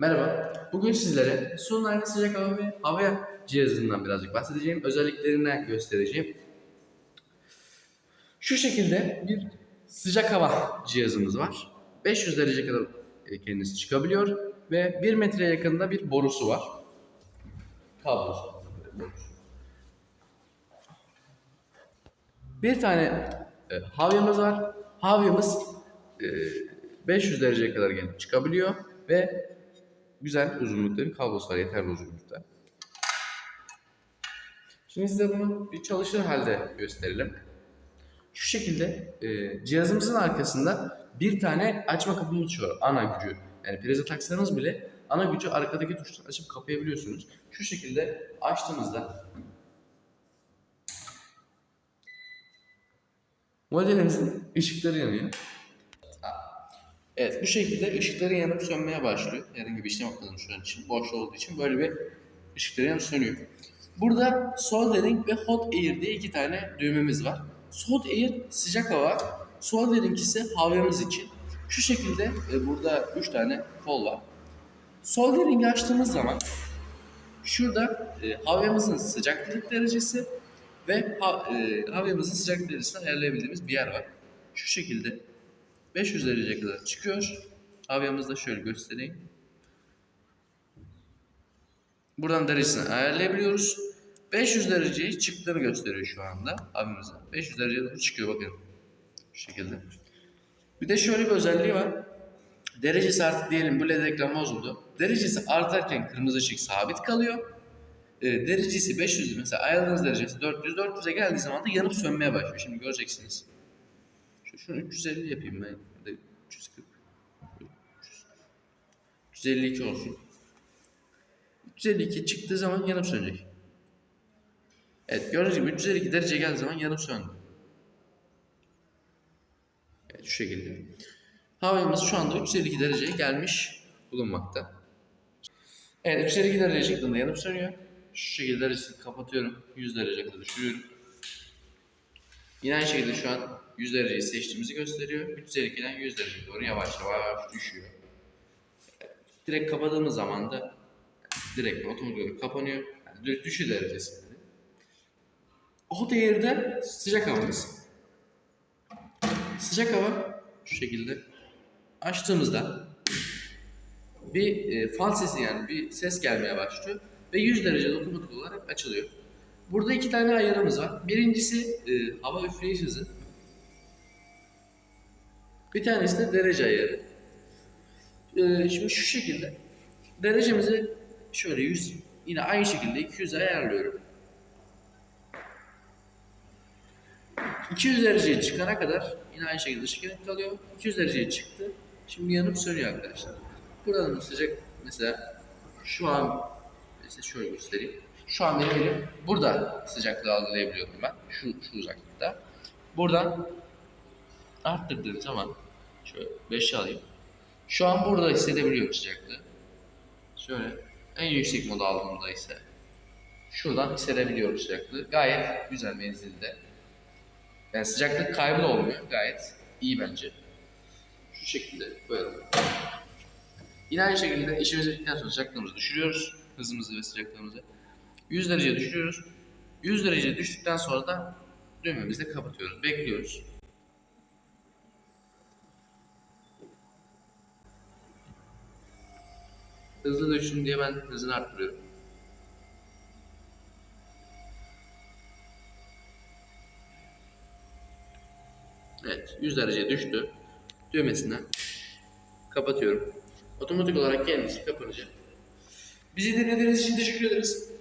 Merhaba, bugün sizlere Sunlight sıcak hava ve hava cihazından birazcık bahsedeceğim. Özelliklerinden göstereceğim. Şu şekilde bir sıcak hava cihazımız var. 500 derece kadar kendisi çıkabiliyor ve 1 metreye yakında bir borusu var. Kablosu. Bir tane e, havyamız var. Havyamız e, 500 dereceye kadar gelip çıkabiliyor ve güzel uzunlukta bir kablosu var, yeterli uzunlukta. Şimdi size bunu bir çalışır halde gösterelim. Şu şekilde e, cihazımızın arkasında bir tane açma kapı tuşu var, ana gücü. Yani prize taksanız bile ana gücü arkadaki tuştan açıp kapayabiliyorsunuz. Şu şekilde açtığımızda modelimizin ışıkları yanıyor. Evet bu şekilde ışıkları yanıp sönmeye başlıyor. Herhangi bir işlem yapmadığım şu an için. Boş olduğu için böyle bir ışıkları yanıp sönüyor. Burada soldering ve hot air diye iki tane düğmemiz var. Hot air sıcak hava, soldering ise havyamız için. Şu şekilde e, burada üç tane kol var. Soldering'i açtığımız zaman şurada e, havyamızın sıcaklık derecesi ve ha, e, havyamızın sıcaklık derecesini ayarlayabildiğimiz bir yer var. Şu şekilde 500 dereceye kadar çıkıyor. Havyamızı da şöyle göstereyim. Buradan derecesini ayarlayabiliyoruz. 500 dereceye çıktığını gösteriyor şu anda havyamızın. 500 dereceye doğru çıkıyor bakın. Şu şekilde. Bir de şöyle bir özelliği var. Derecesi artık diyelim bu led ekran bozuldu. Derecesi artarken kırmızı ışık sabit kalıyor. E, derecesi 500 mesela ayarladığınız derecesi 400. 400'e geldiği zaman da yanıp sönmeye başlıyor. Şimdi göreceksiniz. Şu, şunu 350 yapayım ben. Ya da 340. 352 olsun. 352 çıktığı zaman yanıp sönecek. Evet gördüğünüz gibi 352 derece geldiği zaman yanıp söndü. Evet şu şekilde. Havamız şu anda 352 dereceye gelmiş bulunmakta. Evet 352 dereceye çıktığında yanıp sönüyor. Şu şekilde derecesini kapatıyorum. 100 derece kadar düşürüyorum. Yine aynı şekilde şu an 100 dereceyi seçtiğimizi gösteriyor. 352'den 100 dereceye doğru yavaş yavaş düşüyor. Direkt kapadığımız zaman da direkt olarak kapanıyor. Yani dü- düşü derecesinde. O değerde sıcak havamız. Sıcak hava şu şekilde açtığımızda bir e, fal sesi yani bir ses gelmeye başlıyor ve 100 derecede otomatik olarak açılıyor. Burada iki tane ayarımız var. Birincisi e, hava üfleyiş hızı. Bir tanesi de derece ayarı. E, şimdi şu şekilde derecemizi şöyle 100 yine aynı şekilde 200'e ayarlıyorum. 200 dereceye çıkana kadar yine aynı şekilde yanıp kalıyor. 200 dereceye çıktı. Şimdi yanıp sönüyor arkadaşlar. Buradan da sıcak mesela şu an mesela şöyle göstereyim. Şu an benim elim burada sıcaklığı algılayabiliyorum ben. Şu, şu uzaklıkta. Buradan arttırdığım zaman şöyle 5'e alayım. Şu an burada hissedebiliyorum sıcaklığı. Şöyle en yüksek modu aldığımda ise şuradan hissedebiliyorum sıcaklığı. Gayet güzel menzilde. Yani sıcaklık kaybı da olmuyor. Gayet iyi bence. Şu şekilde koyalım. Yine aynı şekilde işimizi bittikten sonra sıcaklığımızı düşürüyoruz. Hızımızı ve sıcaklığımızı. 100 dereceye düşürüyoruz. 100 dereceye düştükten sonra da düğmemizi kapatıyoruz. Bekliyoruz. Hızlı düşsün diye ben hızını arttırıyorum. Evet, 100 dereceye düştü. Düğmesinden kapatıyorum. Otomatik olarak kendisi kapanacak. Bizi dinlediğiniz için teşekkür ederiz.